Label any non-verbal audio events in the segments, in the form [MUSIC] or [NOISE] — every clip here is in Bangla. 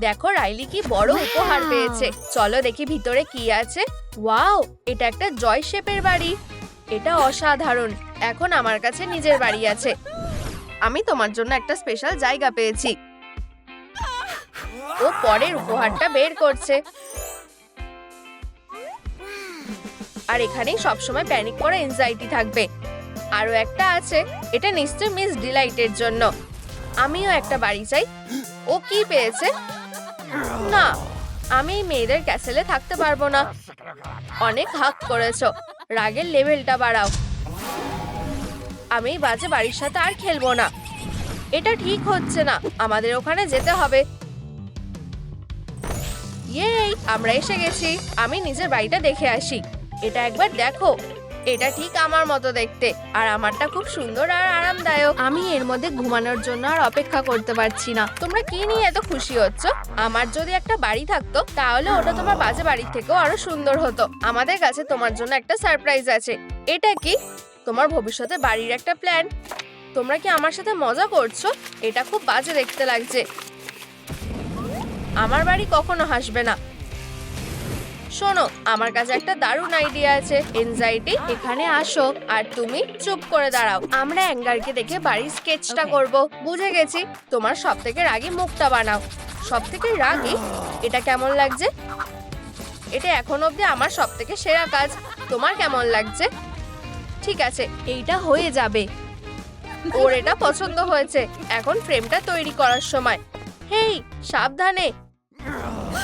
দেখো রাইলি কি বড় উপহার পেয়েছে। চলো দেখি ভিতরে কি আছে। ওয়াও এটা একটা জয় শেপের বাড়ি। এটা অসাধারণ। এখন আমার কাছে নিজের বাড়ি আছে। আমি তোমার জন্য একটা স্পেশাল জায়গা পেয়েছি। ও পরের উপহারটা বের করছে। আর এখানেই সবসময় প্যানিক করা এনজাইটি থাকবে। আরও একটা আছে। এটা নিশ্চয় মিস ডিলাইটের জন্য। আমিও একটা বাড়ি চাই। ও কি পেয়েছে? না, আমি এই মেয়েদের ক্যাসেলে থাকতে পারব না। অনেক হাক করেছ। রাগের লেভেলটা বাড়াও। আমি বাজে বাড়ির সাথে আর খেলব না। এটা ঠিক হচ্ছে না। আমাদের ওখানে যেতে হবে। ইয়েই, আমরা এসে গেছি। আমি নিজের বাড়িটা দেখে আসি। এটা একবার দেখো। এটা ঠিক আমার মতো দেখতে। আর আমারটা খুব সুন্দর আর আরামদায়ক। আমি এর মধ্যে ঘুমানোর জন্য আর অপেক্ষা করতে পারছি না। তোমরা কি নিয়ে এত খুশি হচ্ছ? আমার যদি একটা বাড়ি থাকতো, তাহলে ওটা তোমার বাজে বাড়ির থেকেও আরও সুন্দর হতো। আমাদের কাছে তোমার জন্য একটা সারপ্রাইজ আছে। এটা কি? তোমার ভবিষ্যতে বাড়ির একটা প্ল্যান তোমরা কি আমার সাথে মজা করছ? এটা খুব বাজে দেখতে লাগছে। আমার বাড়ি কখনো হাসবে না। শোনো আমার কাছে একটা দারুণ আইডিয়া আছে। এনজাইটি এখানে আসো আর তুমি চুপ করে দাঁড়াও। আমরা অ্যাঙ্গারকে দেখে বাড়ির স্কেচটা করব। বুঝে গেছি তোমার সব থেকে রাগী মুখটা বানাও। সব থেকে রাগী? এটা কেমন লাগছে? এটা এখন অবধি আমার সব থেকে সেরা কাজ। তোমার কেমন লাগছে? ঠিক আছে এইটা হয়ে যাবে। ওর এটা পছন্দ হয়েছে। এখন ফ্রেমটা তৈরি করার সময়। হেই সাবধানে।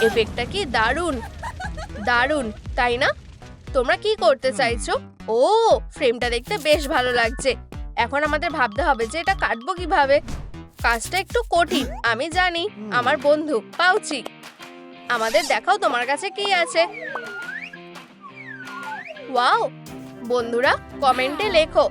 এফেক্টটা কি দারুণ। দারুণ তাই না? তোমরা কি করতে চাইছো? ও ফ্রেমটা দেখতে বেশ ভালো লাগছে। এখন আমাদের ভাবতে হবে যে এটা কাটবো কীভাবে? কাজটা একটু কঠিন আমি জানি আমার বন্ধু পাউচি। আমাদের দেখাও তোমার কাছে কি আছে। ওয়াও বন্ধুরা কমেন্টে লেখো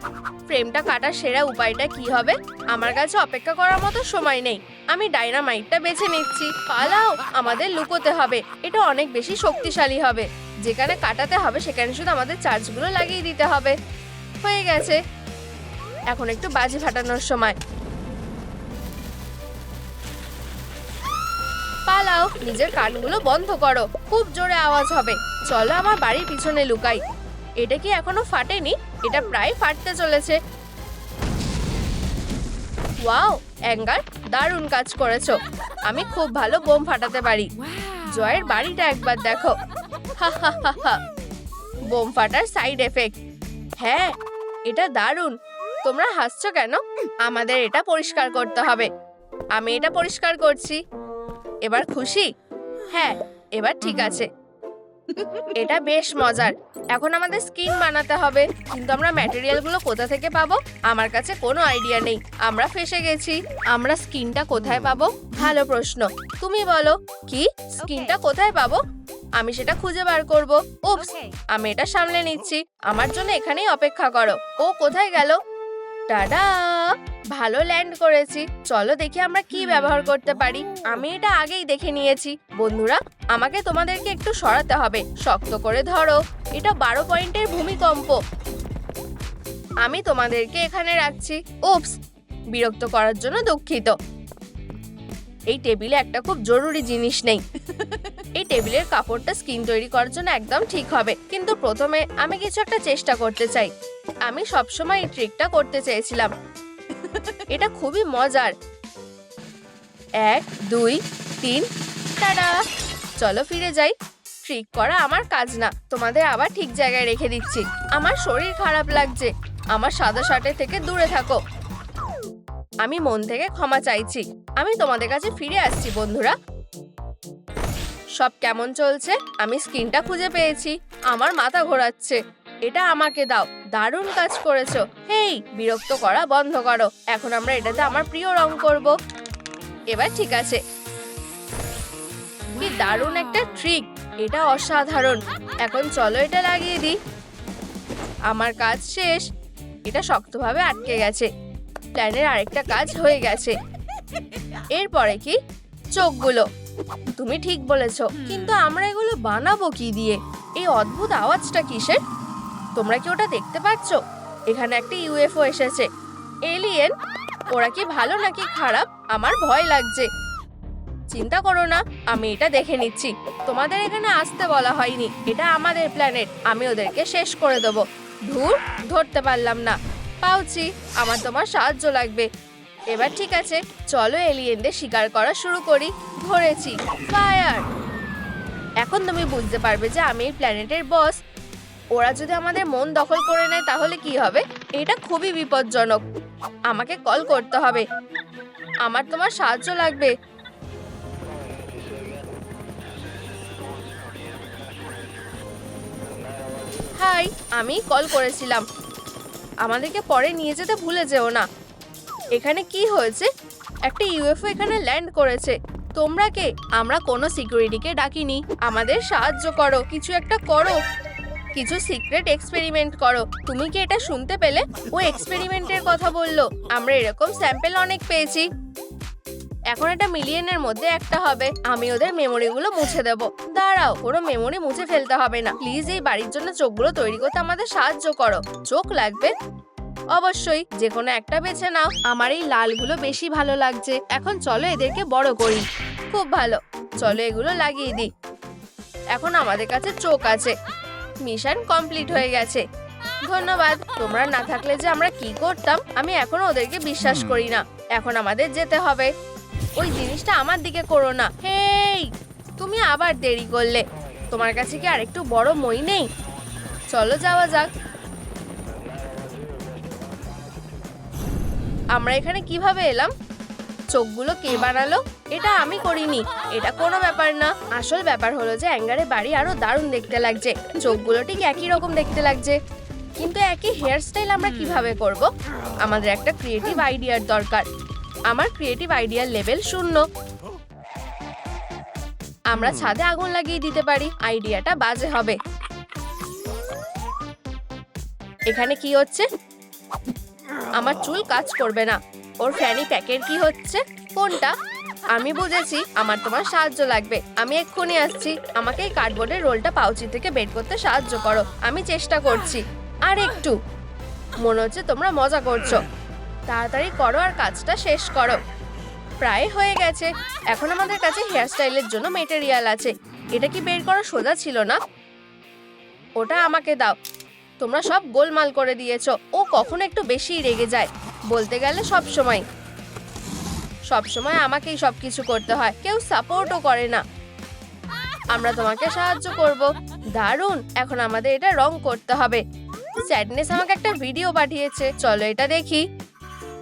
ফ্রেমটা কাটার সেরা উপায়টা কি হবে? আমার কাছে অপেক্ষা করার মতো সময় নেই। আমি ডাইনামাইটটা বেছে নিচ্ছি। পালাও, আমাদের লুকোতে হবে। এটা অনেক বেশি শক্তিশালী হবে। যেখানে কাটাতে হবে, সেখানে শুধু আমাদের চার্জগুলো লাগিয়ে দিতে হবে। হয়ে গেছে। এখন একটু বাজি ফাটানোর সময়। পালাও, নিজের কানগুলো বন্ধ করো। খুব জোরে আওয়াজ হবে। চলো আমার বাড়ির পিছনে লুকাই। এটা কি এখনও ফাটেনি? এটা প্রায় ফাটতে চলেছে। ওয়াও! অ্যাঙ্গার, দারুণ কাজ করেছ। আমি খুব ভালো বোম ফাটাতে পারি। জয়ের বাড়িটা একবার দেখো। বোম ফাটার সাইড এফেক্ট হ্যাঁ এটা দারুণ। তোমরা হাসছো কেন? আমাদের এটা পরিষ্কার করতে হবে। আমি এটা পরিষ্কার করছি। এবার খুশি? হ্যাঁ এবার ঠিক আছে। এটা বেশ মজার। এখন আমাদের স্কিন বানাতে হবে। কিন্তু আমরা ম্যাটেরিয়ালগুলো কোথা থেকে পাবো? আমার কাছে কোনো আইডিয়া নেই। আমরা ফেসে গেছি। আমরা স্কিনটা কোথায় পাবো? ভালো প্রশ্ন। তুমি বলো কি? স্কিনটা কোথায় পাবো? আমি সেটা খুঁজে বার করব। উপস আমি এটা সামলে নিচ্ছি। আমার জন্য এখানেই অপেক্ষা করো। ও কোথায় গেল? টাডা! ভালো ল্যান্ড করেছি। চলো দেখি আমরা কি ব্যবহার করতে পারি। আমি এটা আগেই দেখে নিয়েছি। বন্ধুরা আমাকে তোমাদেরকে একটু সরাতে হবে। শক্ত করে ধরো। এটা বারো পয়েন্টের ভূমিকম্প। আমি তোমাদেরকে এখানে রাখছি। উপস বিরক্ত করার জন্য দুঃখিত। এই টেবিলে একটা খুব জরুরি জিনিস নেই। [LAUGHS] এই টেবিলের কাপড়টা স্কিন তৈরি করার জন্য একদম ঠিক হবে। কিন্তু প্রথমে আমি কিছু একটা চেষ্টা করতে চাই। আমি সবসময় এই ট্রিকটা করতে চেয়েছিলাম। এটা খুবই মজার। এক, দুই, তিন টাটা চলো ফিরে যাই। ট্রিক করা আমার কাজ না। তোমাদের আবার ঠিক জায়গায় রেখে দিচ্ছি। আমার শরীর খারাপ লাগছে। আমার সাদা শার্টের থেকে দূরে থাকো। আমি মন থেকে ক্ষমা চাইছি। আমি তোমাদের কাছে ফিরে আসছি, বন্ধুরা। সব কেমন চলছে? আমি স্ক্রিনটা খুঁজে পেয়েছি। আমার মাথা ঘোরাচ্ছে। এটা আমাকে দাও। দারুণ কাজ করেছ। হেই, বিরক্ত করা বন্ধ করো। এখন আমরা এটাতে আমার প্রিয় রং করব। এবার ঠিক আছে। কি দারুণ একটা ট্রিক এটা অসাধারণ। এখন চলো এটা লাগিয়ে দিই। আমার কাজ শেষ। এটা শক্তভাবে আটকে গেছে। প্ল্যানের আরেকটা কাজ হয়ে গেছে। এরপরে কি? চোখগুলো। তুমি ঠিক বলেছ। কিন্তু আমরা এগুলো বানাবো কি দিয়ে? এই অদ্ভুত আওয়াজটা কিসের? তোমরা কি ওটা দেখতে পাচ্ছ? এখানে একটা ইউএফও এসেছে। এলিয়েন ওরা কি ভালো নাকি খারাপ? আমার ভয় লাগছে। চিন্তা করো না আমি এটা দেখে নিচ্ছি। তোমাদের এখানে আসতে বলা হয়নি। এটা আমাদের প্ল্যানেট আমি ওদেরকে শেষ করে দেবো। ধুর ধরতে পারলাম না। পাউচি আমার তোমার সাহায্য লাগবে। এবার ঠিক আছে, চলো এলিয়েনদের শিকার করা শুরু করি। ধরেছি, ফায়ার! এখন তুমি বুঝতে পারবে যে আমি এই প্ল্যানেটের বস ওরা যদি আমাদের মন দখল করে নেয়, তাহলে কি হবে? এটা খুবই বিপজ্জনক। আমাকে কল করতে হবে। আমার তোমার সাহায্য লাগবে। হাই, আমি কল করেছিলাম। আমাদেরকে পরে নিয়ে যেতে ভুলে যেও না। এখানে কি হয়েছে? একটা ইউএফও এখানে ল্যান্ড করেছে। তোমরা কে? আমরা কোনো সিকিউরিটিকে ডাকিনি। আমাদের সাহায্য করো। কিছু একটা করো। কিছু সিক্রেট এক্সপেরিমেন্ট করো। তুমি কি এটা শুনতে পেলে? ও এক্সপেরিমেন্টের কথা বলল। আমরা এরকম স্যাম্পল অনেক পেয়েছি। এখন এটা মিলিয়নের মধ্যে একটা হবে। আমি ওদের মেমোরিগুলো মুছে দেব। দাঁড়াও, কোনো মেমোরি মুছে ফেলতে হবে না। প্লিজ এই বাড়ির জন্য চোখগুলো তৈরি করতে আমাদের সাহায্য করো। চোখ লাগবে? অবশ্যই যে কোনো একটা বেছে নাও। আমার এই লালগুলো বেশি ভালো লাগছে। এখন চলো এদেরকে বড় করি। খুব ভালো। চলো এগুলো লাগিয়ে দিই। এখন আমাদের কাছে চোখ আছে। মিশন কমপ্লিট হয়ে গেছে। ধন্যবাদ। তোমরা না থাকলে যে আমরা কি করতাম আমি এখনও ওদেরকে বিশ্বাস করি না। এখন আমাদের যেতে হবে। ওই জিনিসটা আমার দিকে করো না। হেই তুমি আবার দেরি করলে। তোমার কাছে কি আরেকটু বড় মই নেই? চলো যাওয়া যাক। আমরা এখানে কীভাবে এলাম? চোখগুলো কে বানালো? এটা আমি করিনি। এটা কোনো ব্যাপার না। আসল ব্যাপার হলো যে অ্যাঙ্গারে বাড়ি আরও দারুণ দেখতে লাগছে। চোখগুলো ঠিক একই রকম দেখতে লাগছে। কিন্তু একই হেয়ার স্টাইল আমরা কীভাবে করব? আমাদের একটা ক্রিয়েটিভ আইডিয়ার দরকার। আমার ক্রিয়েটিভ আইডিয়ার লেভেল শূন্য। আমরা ছাদে আগুন লাগিয়ে দিতে পারি। আইডিয়াটা বাজে হবে। এখানে কি হচ্ছে? আমার চুল কাজ করবে না। ওর ফ্যানি প্যাকের কি হচ্ছে? কোনটা? আমি বুঝেছি, আমার তোমার সাহায্য লাগবে। আমি এক্ষুনি আসছি। আমাকে এই কার্ডবোর্ডের রোলটা পাউচি থেকে বের করতে সাহায্য করো। আমি চেষ্টা করছি। আর একটু। মনে হচ্ছে তোমরা মজা করছ। তাড়াতাড়ি করো আর কাজটা শেষ করো। প্রায় হয়ে গেছে। এখন আমাদের কাছে হেয়ার স্টাইলের জন্য মেটেরিয়াল আছে। এটা কি বের করা সোজা ছিল না? ওটা আমাকে দাও। তোমরা সব গোলমাল করে দিয়েছ। ও কখনো একটু বেশিই রেগে যায়। বলতে গেলে সব সময়। সব সময় আমাকেই সব কিছু করতে হয়। কেউ সাপোর্টও করে না। আমরা তোমাকে সাহায্য করব। দারুণ! এখন আমাদের এটা রং করতে হবে। স্যাডনেস আমাকে একটা ভিডিও পাঠিয়েছে। চলো এটা দেখি।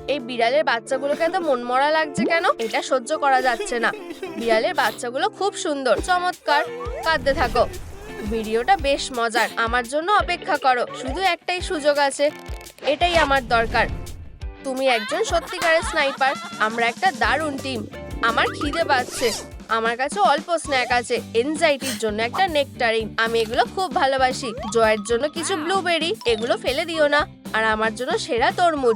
এই বিড়ালের বাচ্চাগুলোকে এত মনমরা লাগছে কেন? এটা সহ্য করা যাচ্ছে না। বিড়ালের বাচ্চাগুলো খুব সুন্দর, চমৎকার। কাঁদতে থাকো। ভিডিওটা বেশ মজার। আমার জন্য অপেক্ষা করো, শুধু একটাই সুযোগ আছে। এটাই আমার দরকার। তুমি একজন সত্যিকারের স্নাইপার, আমরা একটা দারুণ টিম। আমার খিদে পাচ্ছে। আমার কাছে অল্প স্ন্যাক আছে এনজাইটির জন্য একটা নেকটারিন আমি এগুলো খুব ভালোবাসি। জয়ের জন্য কিছু ব্লুবেরি এগুলো ফেলে দিও না। আর আমার জন্য সেরা তরমুজ।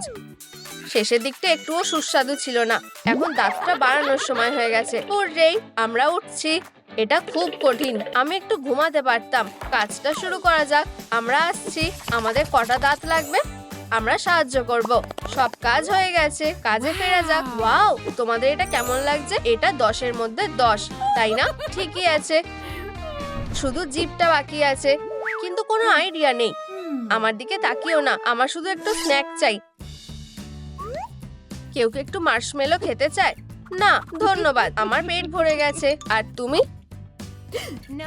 শেষের দিকটা একটুও সুস্বাদু ছিল না। এখন দাঁতটা বাড়ানোর সময় হয়ে গেছে। হুররেই আমরা উঠছি। এটা খুব কঠিন। আমি একটু ঘুমাতে পারতাম। কাজটা শুরু করা যাক। আমরা আসছি। আমাদের কটা দাঁত লাগবে? আমরা সাহায্য করব। সব কাজ হয়ে গেছে। কাজে ফেরা যাক। ওয়াও! তোমাদের এটা কেমন লাগছে? এটা দশের মধ্যে দশ। তাই না? ঠিকই আছে। শুধু জিপটা বাকি আছে। কিন্তু কোনো আইডিয়া নেই। আমার দিকে তাকিও না। আমার শুধু একটু স্ন্যাক চাই। কেউ কি একটু মার্শমেলো খেতে চায়? না ধন্যবাদ। আমার পেট ভরে গেছে। আর তুমি?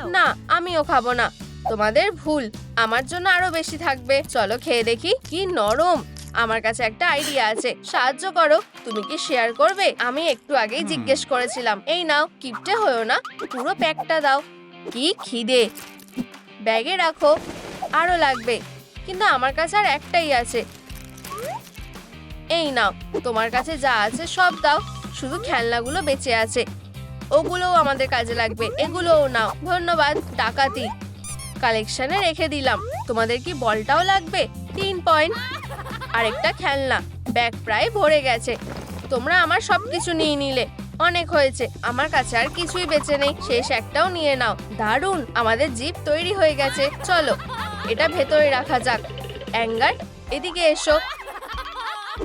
না আমিও খাব না। তোমাদের ভুল। আমার জন্য আরও বেশি থাকবে। চলো খেয়ে দেখি। কি নরম। আমার কাছে একটা আইডিয়া আছে। সাহায্য করো। তুমি কি শেয়ার করবে? আমি একটু আগেই জিজ্ঞেস করেছিলাম। এই নাও কিপটে হয়েও না। পুরো প্যাকটা দাও। কি খিদে। ব্যাগে রাখো। আরও লাগবে। কিন্তু আমার কাছে আর একটাই আছে। এই নাও। তোমার কাছে যা আছে সব দাও। শুধু খেলনাগুলো বেঁচে আছে। ওগুলোও আমাদের কাজে লাগবে। এগুলোও নাও। ধন্যবাদ, ডাকাতি। কালেকশনে রেখে দিলাম। তোমাদের কি বলটাও লাগবে? তিন পয়েন্ট। আরেকটা খেলনা। ব্যাগ প্রায় ভরে গেছে। তোমরা আমার সব কিছু নিয়ে নিলে। অনেক হয়েছে। আমার কাছে আর কিছুই বেঁচে নেই। শেষ একটাও নিয়ে নাও। দারুণ! আমাদের জিপ তৈরি হয়ে গেছে। চলো, এটা ভেতরে রাখা যাক। অ্যাঙ্গার, এদিকে এসো।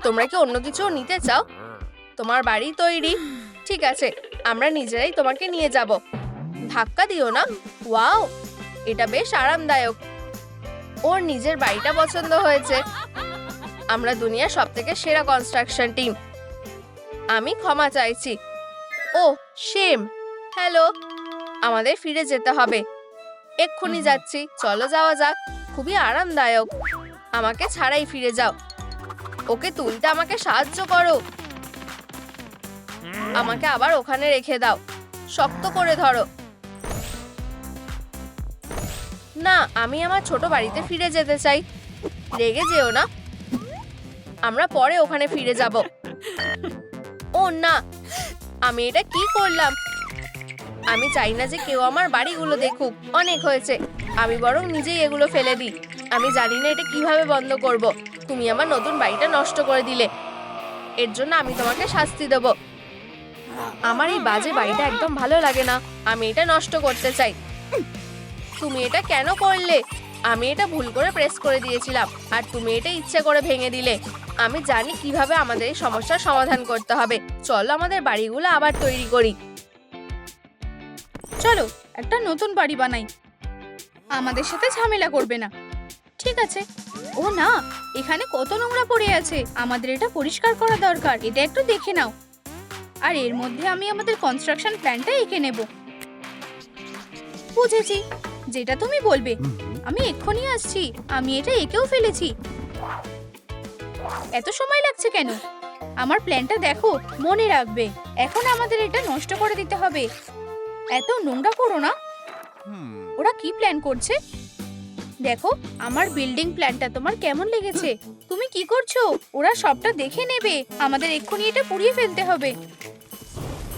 তোমরা কি অন্য কিছু নিতে চাও? তোমার বাড়ি তৈরি। ঠিক আছে, আমরা নিজেরাই তোমাকে নিয়ে যাব। ধাক্কা দিও না। ওয়াও, এটা বেশ আরামদায়ক। ওর নিজের বাড়িটা পছন্দ হয়েছে। আমরা দুনিয়ার সব থেকে সেরা কনস্ট্রাকশন টিম আমি ক্ষমা চাইছি। ও সেম হ্যালো আমাদের ফিরে যেতে হবে। এক্ষুনি যাচ্ছি। চলো যাওয়া যাক। খুবই আরামদায়ক। আমাকে ছাড়াই ফিরে যাও। ওকে তুলতে আমাকে সাহায্য করো। আমাকে আবার ওখানে রেখে দাও। শক্ত করে ধরো। না, আমি আমার ছোট বাড়িতে ফিরে যেতে চাই। রেগে যেও না। আমরা পরে ওখানে ফিরে যাব। ও না, আমি এটা কি করলাম? আমি চাই না যে কেউ আমার বাড়িগুলো দেখুক। অনেক হয়েছে। আমি বরং নিজেই এগুলো ফেলে দিই। আমি জানি না এটা কীভাবে বন্ধ করব। তুমি আমার নতুন বাড়িটা নষ্ট করে দিলে। এর জন্য আমি তোমাকে শাস্তি দেব। আমার এই বাজে বাড়িটা একদম ভালো লাগে না। আমি এটা নষ্ট করতে চাই। তুমি এটা কেন করলে? আমি এটা ভুল করে প্রেস করে দিয়েছিলাম, আর তুমি এটা ইচ্ছে করে ভেঙে দিলে। আমি জানি কীভাবে আমাদের এই সমস্যার সমাধান করতে হবে। চলো আমাদের বাড়িগুলো আবার তৈরি করি। চলো, একটা নতুন বাড়ি বানাই। আমাদের সাথে ঝামেলা করবে না। ঠিক আছে। ও না, এখানে কত নোংরা পড়ে আছে। আমাদের এটা পরিষ্কার করা দরকার। এটা একটু দেখে নাও। আর এর মধ্যে আমি আমাদের কনস্ট্রাকশন প্ল্যানটা এঁকে নেব। বুঝেছি। যেটা তুমি বলবে। আমি এক্ষুনি আসছি। আমি এটা এঁকেও ফেলেছি। এত সময় লাগছে কেন? আমার প্ল্যানটা দেখো মনে রাখবে। এখন আমাদের এটা নষ্ট করে দিতে হবে। এত নোংরা করো না। ওরা কি প্ল্যান করছে? দেখো আমার বিল্ডিং প্ল্যানটা তোমার কেমন লেগেছে? তুমি কি করছ? ওরা সবটা দেখে নেবে। আমাদের এক্ষুনি এটা পুড়িয়ে ফেলতে হবে।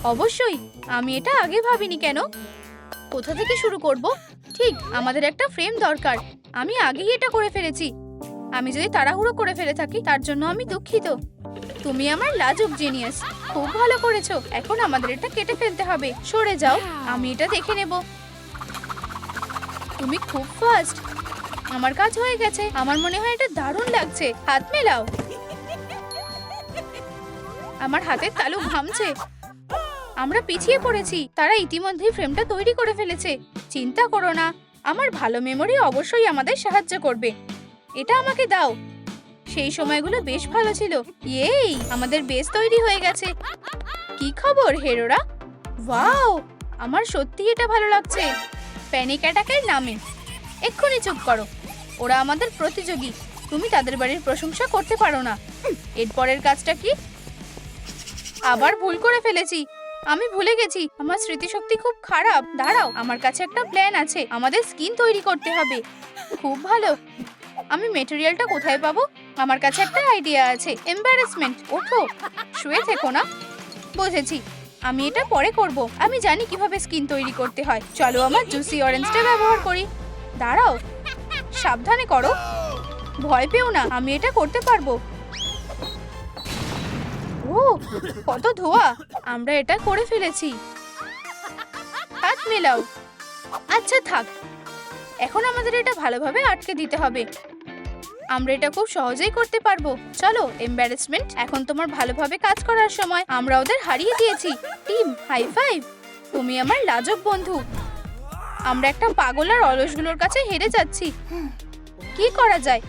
অবশ্যই, আমি এটা আগে ভাবিনি কেন? কোথা থেকে শুরু করব? ঠিক, আমাদের একটা ফ্রেম দরকার। আমি আগেই এটা করে ফেলেছি। আমি যদি তাড়াহুড়ো করে ফেলে থাকি, তার জন্য আমি দুঃখিত। তুমি আমার লাজুক জিনিয়াস খুব ভালো করেছ। এখন আমাদের এটা কেটে ফেলতে হবে। সরে যাও, আমি এটা দেখে নেব। তুমি খুব ফাস্ট আমার কাজ হয়ে গেছে। আমার মনে হয় এটা দারুণ লাগছে। হাত মেলাও। আমার হাতের তালু ঘামছে। আমরা পিছিয়ে পড়েছি, তারা ইতিমধ্যেই ফ্রেমটা তৈরি করে ফেলেছে। চিন্তা করো না, আমার ভালো মেমোরি অবশ্যই আমাদের সাহায্য করবে। এটা আমাকে দাও। সেই সময়গুলো বেশ ভালো ছিল। ইয়েই আমাদের বেস তৈরি হয়ে গেছে। কি খবর, হেরোরা? ওয়াও, আমার সত্যি এটা ভালো লাগছে। প্যানিক অ্যাটাকের নামে। এক্ষুনি চুপ করো। ওরা আমাদের প্রতিযোগী। তুমি তাদের বাড়ির প্রশংসা করতে পারো না। এরপরের কাজটা কি? আবার ভুল করে ফেলেছি। আমি ভুলে গেছি, আমার স্মৃতিশক্তি খুব খারাপ। দাঁড়াও, আমার কাছে একটা প্ল্যান আছে, আমাদের স্কিন তৈরি করতে হবে। খুব ভালো। আমি মেটেরিয়ালটা কোথায় পাবো? আমার কাছে একটা আইডিয়া আছে এম্বারাসমেন্ট ওঠো। শুয়ে থেকো না। বুঝেছি, আমি এটা পরে করব। আমি জানি কীভাবে স্কিন তৈরি করতে হয়। চলো আমার জুসি অরেঞ্জটা ব্যবহার করি। দাঁড়াও, সাবধানে করো। ভয় পেও না, আমি এটা করতে পারব। ও কত ধোয়া। আমরা এটা করে ফেলেছি। হাত মেলাও। আচ্ছা থাক। এখন আমাদের এটা ভালোভাবে আটকে দিতে হবে। আমরা এটা খুব সহজেই করতে পারব। চলো এম্বারেসমেন্ট এখন তোমার ভালোভাবে কাজ করার সময় আমরা ওদের হারিয়ে দিয়েছি। টিম হাই ফাইভ তুমি আমার লাজক বন্ধু। আমরা একটা পাগল আর অলসগুলোর কাছে হেরে যাচ্ছি। কি করা যায়?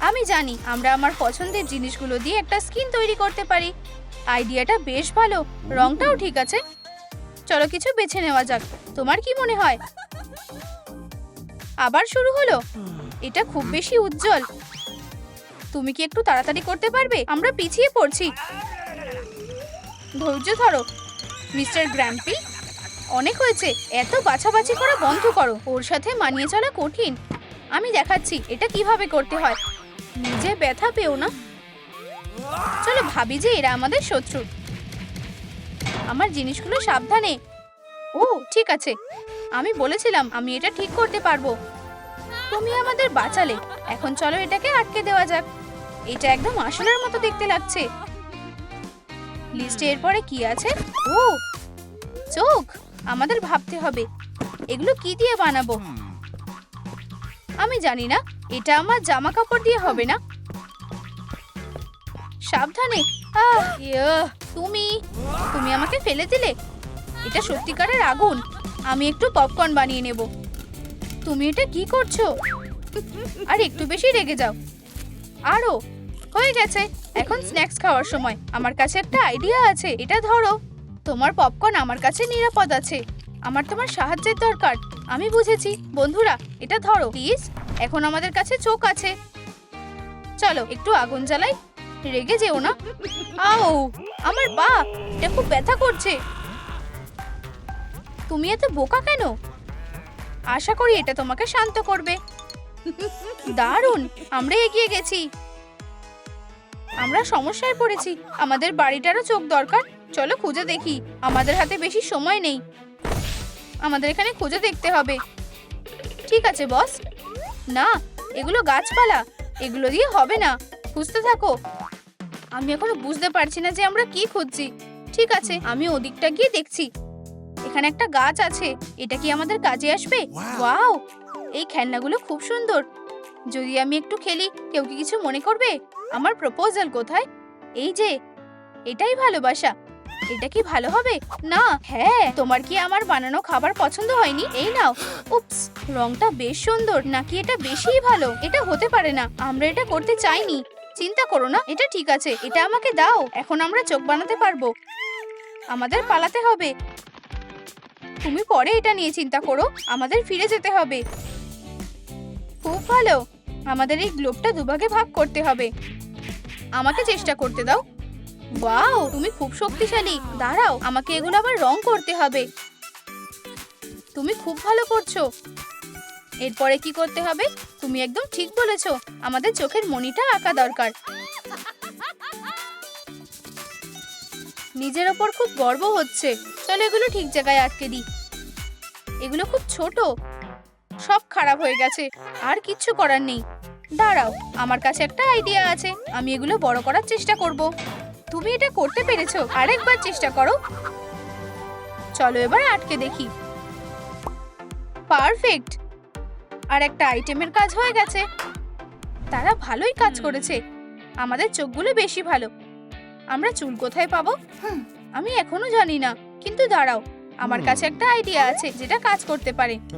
আমি জানি আমরা আমার পছন্দের জিনিসগুলো দিয়ে একটা স্কিন তৈরি করতে পারি। আইডিয়াটা বেশ ভালো। রংটাও ঠিক আছে। চলো কিছু বেছে নেওয়া যাক। তোমার কি মনে হয়? আবার শুরু হলো? এটা খুব বেশি উজ্জ্বল। তুমি কি একটু তাড়াতাড়ি করতে পারবে? আমরা পিছিয়ে পড়ছি। ধৈর্য ধরো। মিস্টার গ্র্যাম্পি, অনেক হয়েছে। এত বাছাবাছি করা বন্ধ করো। ওর সাথে মানিয়ে চলা কঠিন। আমি দেখাচ্ছি, এটা কীভাবে করতে হয়। নিজে ব্যথা পেও না। চলো ভাবি যে এরা আমাদের শত্রু। আমার জিনিসগুলো সাবধানে। ও, ঠিক আছে। আমি বলেছিলাম আমি এটা ঠিক করতে পারব। তুমি আমাদের বাঁচালে। এখন চলো এটাকে আটকে দেওয়া যাক। এটা একদম আসলের মতো দেখতে লাগছে। লিস্টে এরপরে কি আছে? ও, চোখ। আমাদের ভাবতে হবে। এগুলো কি দিয়ে বানাবো? আমি জানি না। এটা আমার জামা কাপড় দিয়ে হবে না? সাবধানে। তুমি তুমি আমাকে ফেলে দিলে? এটা সত্যিকারের আগুন। আমি একটু পপকর্ন বানিয়ে নেব। তুমি এটা কি করছ? আর একটু বেশি রেগে যাও। আরও। হয়ে গেছে। এখন স্ন্যাক্স খাওয়ার সময়। আমার কাছে একটা আইডিয়া আছে। এটা ধরো। তোমার পপকর্ন আমার কাছে নিরাপদ আছে। আমার তোমার সাহায্যের দরকার। আমি বুঝেছি। বন্ধুরা, এটা ধরো, প্লিজ। এখন আমাদের কাছে চোখ আছে। চলো, একটু আগুন জ্বালাই, রেগে যেও না। আও, আমার পা, এটা খুব ব্যথা করছে। তুমি এত বোকা কেন? আশা করি এটা তোমাকে শান্ত করবে। দারুণ, আমরা এগিয়ে গেছি। আমরা সমস্যায় পড়েছি। আমাদের বাড়িটারও চোখ দরকার। চলো খুঁজে দেখি। আমাদের হাতে বেশি সময় নেই। আমাদের এখানে খুঁজে দেখতে হবে। ঠিক আছে, বস। না এগুলো গাছপালা। এগুলো দিয়ে হবে না। খুঁজতে থাকো। আমি এখনও বুঝতে পারছি না যে আমরা কি খুঁজছি। ঠিক আছে আমি ওদিকটা গিয়ে দেখছি। এখানে একটা গাছ আছে। এটা কি আমাদের কাজে আসবে? ওয়াও! এই খেলনাগুলো খুব সুন্দর। যদি আমি একটু খেলি কেউ কি কিছু মনে করবে? আমার প্রপোজাল কোথায়? এই যে এটাই ভালোবাসা। এটা কি ভালো হবে? না। হ্যাঁ তোমার কি আমার বানানো খাবার পছন্দ হয়নি? এই নাও। উপস রংটা বেশ সুন্দর। নাকি এটা বেশিই ভালো? এটা হতে পারে না। আমরা এটা করতে চাইনি। চিন্তা করো না, এটা ঠিক আছে। এটা আমাকে দাও। এখন আমরা চোখ বানাতে পারব। আমাদের পালাতে হবে। তুমি পরে এটা নিয়ে চিন্তা করো। আমাদের ফিরে যেতে হবে। খুব ভালো। আমাদের এই গ্লোবটা দুভাগে ভাগ করতে হবে। আমাকে চেষ্টা করতে দাও। ওয়াও, তুমি খুব শক্তিশালী। দাঁড়াও, আমাকে এগুলো আবার রং করতে হবে। তুমি খুব ভালো করছ। এরপরে কি করতে হবে? তুমি একদম ঠিক বলেছ। আমাদের চোখের মনিটা আঁকা দরকার। নিজের ওপর খুব গর্ব হচ্ছে। চলো এগুলো ঠিক জায়গায় আটকে দিই। এগুলো খুব ছোট। সব খারাপ হয়ে গেছে। আর কিচ্ছু করার নেই। দাঁড়াও, আমার কাছে একটা আইডিয়া আছে। আমি এগুলো বড় করার চেষ্টা করব। তুমি এটা করতে পেরেছ। আরেকবার চেষ্টা করো। চলো এবার আটকে দেখি। পারফেক্ট। আর একটা আইটেমের কাজ হয়ে গেছে। তারা ভালোই কাজ করেছে। আমাদের চোখগুলো বেশি ভালো। আমরা চুল কোথায় পাবো? আমি এখনও জানি না। কিন্তু দাঁড়াও আমার কাছে একটা আইডিয়া আছে যেটা কাজ করতে পারে। [LAUGHS]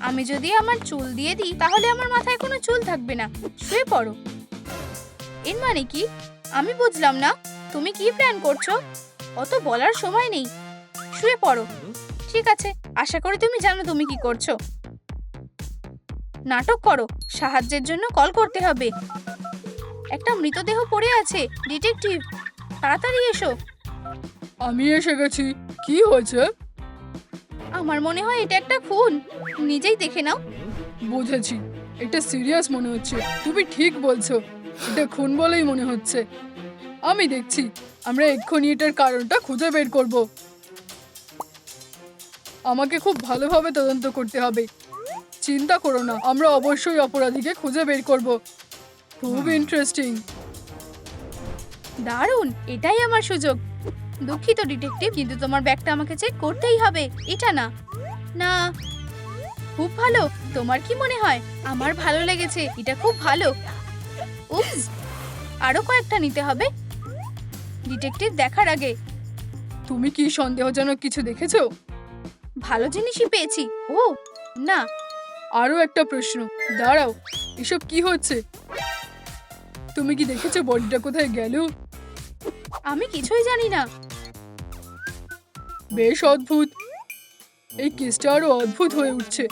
আমি যদি আমার চুল দিয়ে দিই তাহলে আমার মাথায় কোনো চুল থাকবে না। শুয়ে পড়ো। এর মানে কি? আমি বুঝলাম না। তুমি কি প্ল্যান করছ? অত বলার সময় নেই। শুয়ে পড়ো। ঠিক আছে আশা করি তুমি জানো তুমি কি করছ। নাটক করো সাহায্যের জন্য কল করতে হবে। একটা মৃতদেহ পড়ে আছে ডিটেকটিভ তাড়াতাড়ি এসো। আমি এসে গেছি। কি হয়েছে? আমার মনে হয় এটা একটা খুন। নিজেই দেখে নাও। বুঝেছি। এটা সিরিয়াস মনে হচ্ছে। তুমি ঠিক বলছো। এটা খুন বলেই মনে হচ্ছে। আমি দেখছি আমরা এক্ষুনি এটার কারণটা খুঁজে বের করব। আমাকে খুব ভালোভাবে তদন্ত করতে হবে। চিন্তা করো না আমরা অবশ্যই অপরাধীকে খুঁজে বের করব। খুব ইন্টারেস্টিং দারুণ এটাই আমার সুযোগ। দুঃখিত ডিটেকটিভ কিন্তু তোমার ব্যাগটা আমাকে চেক করতেই হবে। এটা না। না। খুব ভালো তোমার কি মনে হয়? আমার ভালো লেগেছে এটা খুব ভালো। উপস আরও কয়েকটা নিতে হবে। ডিটেকটিভ দেখার আগে, তুমি কি সন্দেহজনক কিছু দেখেছ? ভালো জিনিসই পেয়েছি। ও, না আরও একটা প্রশ্ন। দাঁড়াও, এসব কি হচ্ছে? তুমি কি দেখেছ বডিটা কোথায় গেল? আমি কিছুই জানি না। বেশ অদ্ভুত। এই কেসটা আরও অদ্ভুত হয়ে উঠছে।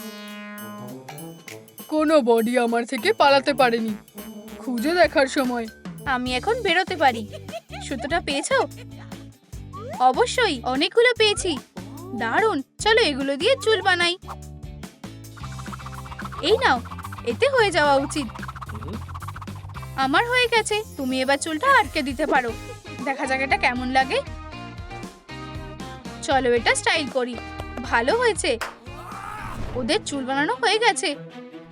কোনো বডি আমার থেকে পালাতে পারেনি। খুঁজে দেখার সময়। আমি এখন বেরোতে পারি। সুতোটা পেয়েছ? অবশ্যই, অনেকগুলো পেয়েছি। দারুণ, চলো এগুলো দিয়ে চুল বানাই। এই নাও, এতে হয়ে যাওয়া উচিত। আমার হয়ে গেছে, তুমি এবার চুলটা আটকে দিতে পারো। দেখা যাক এটা কেমন লাগে। চলো এটা স্টাইল করি। ভালো হয়েছে। ওদের চুল বানানো হয়ে গেছে।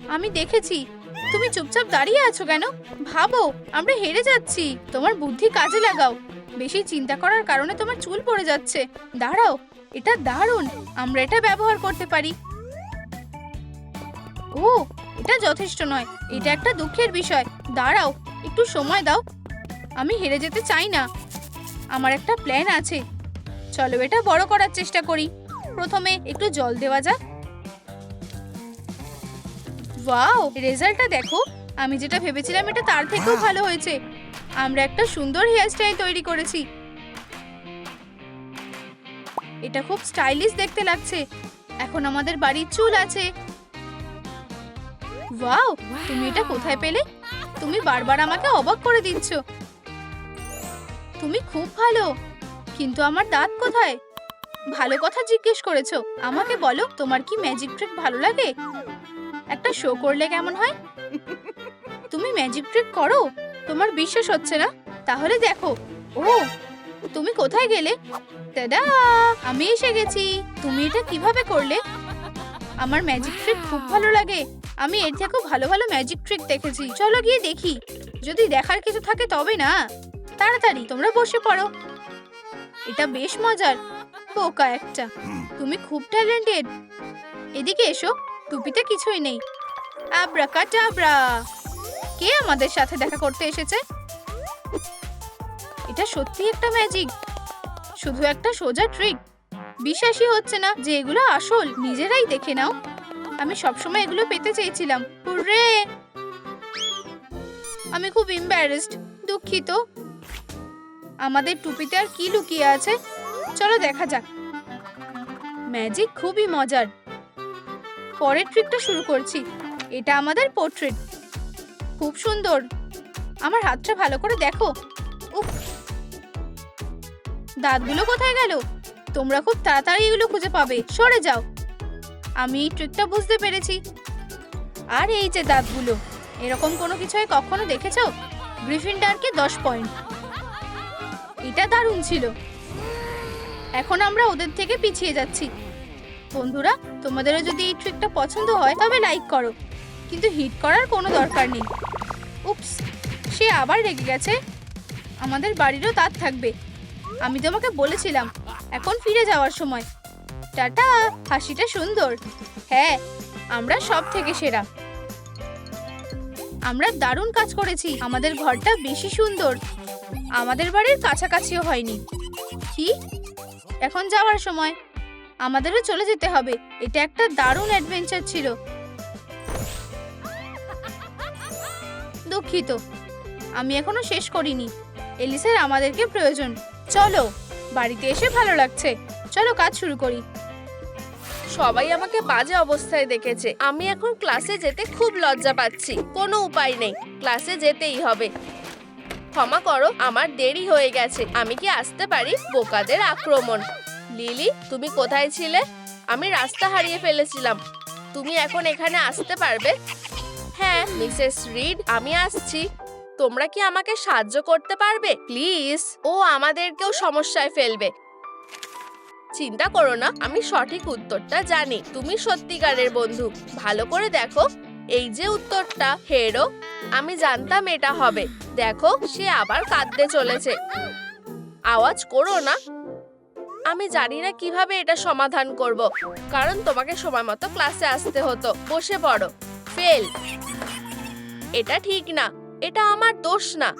আমি দেখেছি। তুমি চুপচাপ দাঁড়িয়ে আছো কেন? ভাবো, আমরা হেরে যাচ্ছি। তোমার বুদ্ধি কাজে লাগাও। বেশি চিন্তা করার কারণে তোমার চুল পড়ে যাচ্ছে। দাঁড়াও, এটা দারুণ। আমরা এটা ব্যবহার করতে পারি। ও, এটা যথেষ্ট নয়। এটা একটা দুঃখের বিষয়। দাঁড়াও, একটু সময় দাও। আমি হেরে যেতে চাই না। আমার একটা প্ল্যান আছে। চলো এটা বড় করার চেষ্টা করি। প্রথমে একটু জল দেওয়া যাক। ওয়াও, রেজাল্টটা দেখো। আমি যেটা ভেবেছিলাম এটা তার থেকেও ভালো হয়েছে। আমরা একটা সুন্দর হেয়ারস্টাইল তৈরি করেছি। এটা খুব স্টাইলিশ দেখতে লাগছে। এখন আমাদের বাড়ির চুল আছে। ওয়াও, তুমি এটা কোথায় পেলে? তুমি বারবার আমাকে অবাক করে দিচ্ছ। তুমি খুব ভালো, কিন্তু আমার দাঁত কোথায়? ভালো কথা জিজ্ঞেস করেছ। আমাকে বলো, তোমার কি ম্যাজিক ট্রিক ভালো লাগে? একটা শো করলে কেমন হয়? তুমি ম্যাজিক ট্রিক করো? তোমার বিশ্বাস হচ্ছে না? তাহলে দেখো। ও তুমি কোথায় গেলে? দাদা আমি এসে গেছি। তুমি এটা কীভাবে করলে? আমার ম্যাজিক ট্রিক খুব ভালো লাগে। আমি এর থেকেও ভালো ভালো ম্যাজিক ট্রিক দেখেছি। চলো গিয়ে দেখি। যদি দেখার কিছু থাকে তবে না। তাড়াতাড়ি তোমরা বসে পড়ো। এটা বেশ মজার। বোকা একটা। তুমি খুব ট্যালেন্টেড এদিকে এসো। টুপিতে কিছুই নেই। আব্রা কাটাব্রা। কে আমাদের সাথে দেখা করতে এসেছে? এটা সত্যি একটা ম্যাজিক শুধু একটা সোজা ট্রিক বিশ্বাসই হচ্ছে না যে এগুলো আসল, নিজেরাই দেখে নাও। আমি সবসময় এগুলো পেতে চেয়েছিলাম। হুররে! আমি খুব এম্বারেসড দুঃখিত। আমাদের টুপিতে আর কি লুকিয়ে আছে? চলো দেখা যাক। ম্যাজিক খুবই মজার। পরের ট্রিকটা শুরু করছি। এটা আমাদের পোর্ট্রেট। খুব সুন্দর। আমার হাতটা ভালো করে দেখো। উফ। দাঁতগুলো কোথায় গেল? তোমরা খুব তাড়াতাড়ি এগুলো খুঁজে পাবে। সরে যাও। আমি এই ট্রিকটা বুঝতে পেরেছি। আর এই যে দাঁতগুলো, এরকম কোনো কিছু কখনো দেখেছ? গ্রিফিনডারকে দশ পয়েন্ট। এটা দারুণ ছিল। এখন আমরা ওদের থেকে পিছিয়ে যাচ্ছি। বন্ধুরা, তোমাদেরও যদি এই ট্রিকটা পছন্দ হয়, তবে লাইক করো। কিন্তু হিট করার কোনো দরকার নেই। উপস সে আবার রেগে গেছে। আমাদের বাড়িরও তার থাকবে। আমি তোমাকে বলেছিলাম, এখন ফিরে যাওয়ার সময়। টাটা, হাসিটা সুন্দর। হ্যাঁ আমরা সব থেকে সেরা। আমরা দারুণ কাজ করেছি। আমাদের ঘরটা বেশি সুন্দর। আমাদের বাড়ির কাছাকাছিও হয়নি। কি? এখন যাওয়ার সময়। আমাদেরও চলে যেতে হবে। এটা একটা দারুণ অ্যাডভেঞ্চার ছিল। দুঃখিত। আমি এখনও শেষ করিনি। এলিসের আমাদেরকে প্রয়োজন। চলো, বাড়িতে এসে ভালো লাগছে। চলো কাজ শুরু করি। সবাই আমাকে বাজে অবস্থায় দেখেছে। আমি এখন ক্লাসে যেতে খুব লজ্জা পাচ্ছি। কোনো উপায় নেই। ক্লাসে যেতেই হবে। ক্ষমা করো, আমার দেরি হয়ে গেছে। আমি কি আসতে পারি? বোকাদের আক্রমণ। লিলি, তুমি কোথায় ছিলে? আমি রাস্তা হারিয়ে ফেলেছিলাম। তুমি এখন এখানে আসতে পারবে? হ্যাঁ মিসেস রিড, আমি আসছি। তোমরা কি আমাকে সাহায্য করতে পারবে? প্লিজ। ও আমাদেরকেও সমস্যায় ফেলবে। চিন্তা করো না, আমি সঠিক উত্তরটা জানি। তুমি সত্যিকারের বন্ধু। ভালো করে দেখো। এই যে উত্তরটা, হেরো, আমি জানতাম এটা হবে। দেখো, সে আবার কাঁদতে চলেছে। আওয়াজ করো না। আমি জানি না কীভাবে এটা সমাধান করব। কারণ তোমাকে সময় মতো ক্লাসে আসতে হতো। বসে পড়ো। ফেল। এটা ঠিক না। এটা আমার দোষ না।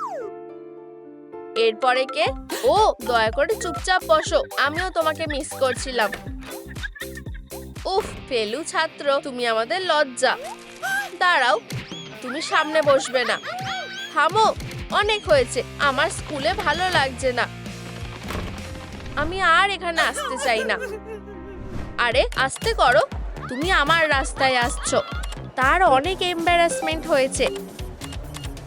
এরপরে কে? ও, দয়া করে চুপচাপ বসো। আমিও তোমাকে মিস করছিলাম। উফ, ফেলু ছাত্র, তুমি আমাদের লজ্জা। দাঁড়াও, তুমি সামনে বসবে না। থামো, অনেক হয়েছে। আমার স্কুলে ভালো লাগছে না। আমি আর এখানে আসতে চাই না। আরে, আসতে করো। তুমি আমার রাস্তায় আসছো। তার অনেক এম্বারাসমেন্ট হয়েছে।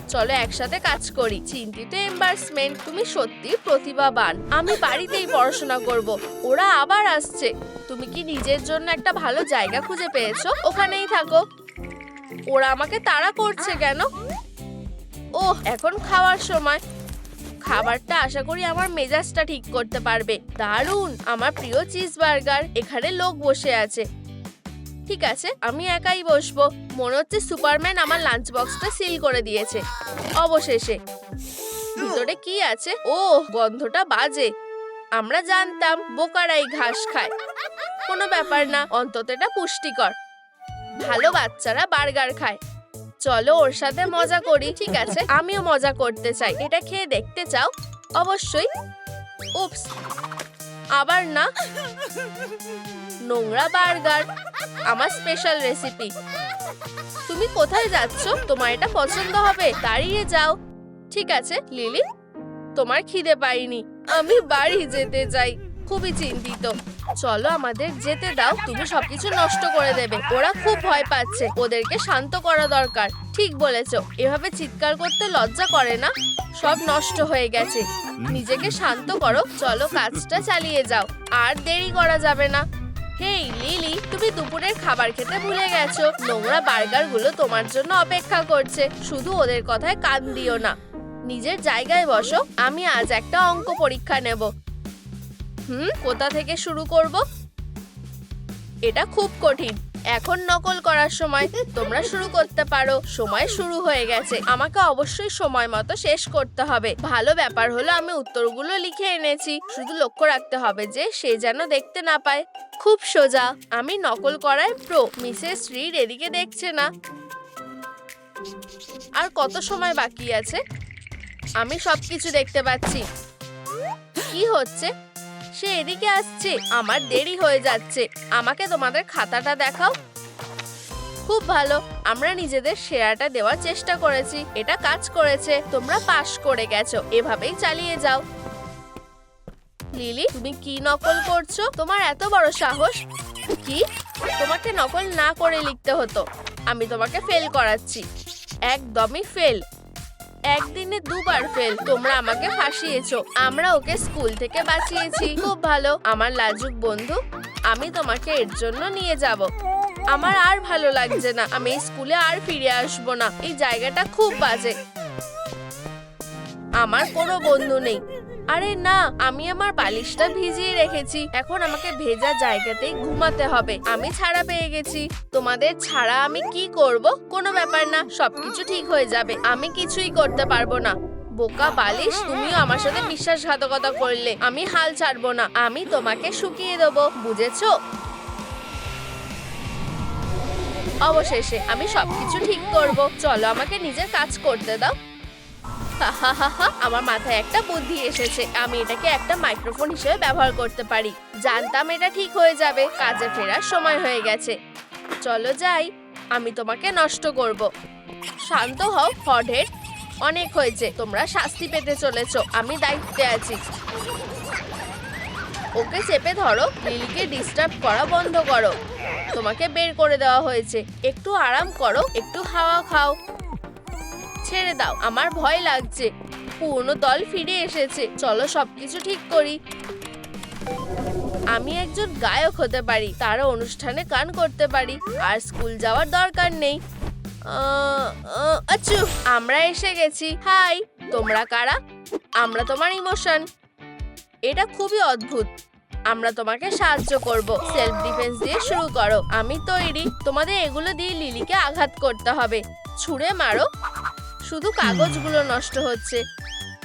চলো একসাথে কাজ করি। চিন্তিত এম্বার্সমেন্ট তুমি সত্যি প্রতিভাবান। আমি বাড়িতেই পড়াশোনা করব। ওরা আবার আসছে। তুমি কি নিজের জন্য একটা ভালো জায়গা খুঁজে পেয়েছ? ওখানেই থাকো। ওরা আমাকে তাড়া করছে কেন? ও এখন খাওয়ার সময়। খাবারটা আশা করি আমার মেজাজটা ঠিক করতে পারবে। দারুণ! আমার প্রিয় চিজ বার্গার, এখানে লোক বসে আছে। ঠিক আছে, আমি একাই বসবো। মনে হচ্ছে সুপারম্যান আমার লাঞ্চ বক্সটা সিল করে দিয়েছে। অবশেষে। ভিতরে কি আছে? ও গন্ধটা বাজে। আমরা জানতাম বোকারাই ঘাস খায়। কোনো ব্যাপার না, অন্তত এটা পুষ্টিকর। ভালো বাচ্চারা বার্গার খায়। চলো ওর সাথে মজা করি, ঠিক আছে? আমিও মজা করতে চাই। এটা খেয়ে দেখতে চাও? অবশ্যই। উপস আবার না। নোংরা বার্গার। আমার স্পেশাল রেসিপি তুমি কোথায় যাচ্ছ? তোমার এটা পছন্দ হবে। দাঁড়িয়ে যাও। ঠিক আছে, লিলি? তোমার খিদে পাইনি। আমি বাড়ি যেতে চাই। খুবই চিন্তিত। চলো আমাদের যেতে দাও, তুমি সবকিছু নষ্ট করে দেবে। ওরা খুব ভয় পাচ্ছে। ওদেরকে শান্ত করা দরকার। ঠিক বলেছ। এভাবে চিৎকার করতে লজ্জা করে না? সব নষ্ট হয়ে গেছে। নিজেকে শান্ত করো। চলো কাজটা চালিয়ে যাও। আর দেরি করা যাবে না। হেই, লিলি, তুমি দুপুরের খাবার খেতে ভুলে গেছো। নোংরা বার্গারগুলো তোমার জন্য অপেক্ষা করছে। শুধু ওদের কথায় কান দিও না। নিজের জায়গায় বসো। আমি আজ একটা অঙ্ক পরীক্ষা নেব। হুম, কোথা থেকে শুরু করব? এটা খুব কঠিন। এখন নকল করার সময় তোমরা শুরু করতে পারো। সময় শুরু হয়ে গেছে। আমাকে অবশ্যই সময় মতো শেষ করতে হবে। ভালো ব্যাপার হলো আমি উত্তরগুলো লিখে এনেছি। শুধু লক্ষ্য রাখতে হবে যে সে যেন দেখতে না পায়। খুব সোজা। আমি নকল করায় প্রো, মিসেস রিড এদিকে দেখছে না। আর কত সময় বাকি আছে? আমি সবকিছু দেখতে পাচ্ছি। কি হচ্ছে? সে এদিকে আসছে। আমার দেরি হয়ে যাচ্ছে। আমাকে তোমাদের খাতাটা দেখাও। খুব ভালো। আমরা নিজেদের সেরাটা দেওয়ার চেষ্টা করেছি। এটা কাজ করেছে। তোমরা পাশ করে গেছো। এভাবেই চালিয়ে যাও। লিলি, তুমি কি নকল করছ? তোমার এত বড় সাহস। কি? তোমাকে নকল না করে লিখতে হতো। আমি তোমাকে ফেল করাচ্ছি। একদমই ফেল একদিনে দুবার ফেল তোমরা আমাকে ফাঁসিয়েছো। আমরা ওকে স্কুল থেকে বাঁচিয়েছি। খুব ভালো। আমার লাজুক বন্ধু, আমি তোমাকে এর জন্য নিয়ে যাব। আমার আর ভালো লাগছে না। আমি স্কুলে আর ফিরে আসব না। এই জায়গাটা খুব বাজে। আমার কোনো বন্ধু নেই। আরে না, আমি আমার বালিশটা ভিজিয়ে রেখেছি। এখন আমাকে ভেজা জায়গাতেই ঘুমাতে হবে। আমি ছাড়া পেয়ে গেছি। তোমাদের ছাড়া আমি কি করব? কোনো ব্যাপার না, সবকিছু ঠিক হয়ে যাবে। আমি কিছুই করতে পারব না। বোকা বালিশ, তুমিও আমার সাথে বিশ্বাসঘাতকতা করলে। আমি হাল ছাড়বো না। আমি তোমাকে শুকিয়ে দেবো, বুঝেছ? অবশেষে আমি সবকিছু ঠিক করব। চলো, আমাকে নিজের কাজ করতে দাও। [LAUGHS] আমার মাথায় একটা বুদ্ধি এসেছে। আমি এটাকে একটা মাইক্রোফোন হিসেবে ব্যবহার করতে পারি। জানতাম এটা ঠিক হয়ে যাবে। কাজে ফেরার সময় হয়ে গেছে। চলো যাই। আমি তোমাকে নষ্ট করব। শান্ত হও হডহেড অনেক হয়েছে। তোমরা শাস্তি পেতে চলেছো। আমি দায়িত্বে আছি। ওকে চেপে ধরো। লিলিকে ডিস্টার্ব করা বন্ধ করো। তোমাকে বের করে দেওয়া হয়েছে। একটু আরাম করো। একটু হাওয়া খাও। ছেড়ে দাও, আমার ভয় লাগছে। পুরনো দল ফিরে এসেছে, চলো সবকিছু ঠিক করি। আমি একজন গায়ক হতে পারি তারা অনুষ্ঠানে গান করতে পারি, আর স্কুল যাওয়ার দরকার নেই। আচ্ছু, আমরা এসে গেছি। হাই, তোমরা কারা? আমরা তোমার ইমোশন। এটা খুবই অদ্ভুত। আমরা তোমাকে সাহায্য করব সেলফ ডিফেন্স দিয়ে শুরু করো। আমি তৈরি। তোমাদের এগুলো দিয়ে লিলিকে আঘাত করতে হবে। ছুঁড়ে মারো। শুধু কাগজগুলো নষ্ট হচ্ছে।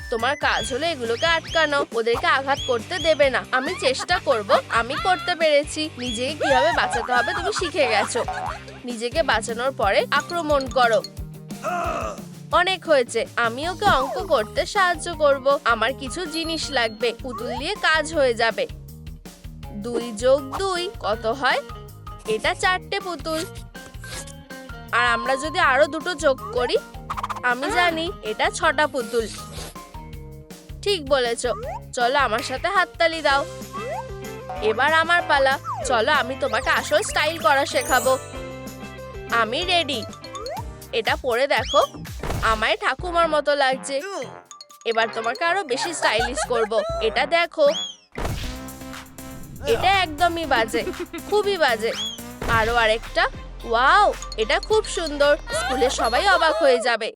তোমার কাজ হলো এগুলোকে আটকানো, ওদেরকে আঘাত করতে দেবে না। আমি চেষ্টা করব, আমি করতে পেরেছি। নিজেকে কীভাবে বাঁচাতে হবে তুমি শিখে গেছো। নিজেকে বাঁচানোর পরে আক্রমণ করো। অনেক হয়েছে। আমি ওকে অঙ্ক করতে সাহায্য করব। আমার কিছু জিনিস লাগবে। পুতুল দিয়ে কাজ হয়ে যাবে। দুই যোগ দুই কত হয়? এটা চারটে পুতুল। আর আমরা যদি আরও দুটো যোগ করি আমি জানি এটা ছটা পুতুল। ঠিক বলেছ। চলো আমার সাথে হাততালি দাও। এবার আমার পালা। চলো আমি তোমাকে আসল স্টাইল করা শেখাবো। আমি রেডি এটা পরে দেখো। আমায় ঠাকুমার মতো লাগছে। এবার তোমাকে আরও বেশি স্টাইলিশ করব। এটা দেখো। এটা একদমই বাজে। খুবই বাজে। আরও আরেকটা। ওয়াও! এটা খুব সুন্দর। স্কুলে সবাই অবাক হয়ে যাবে।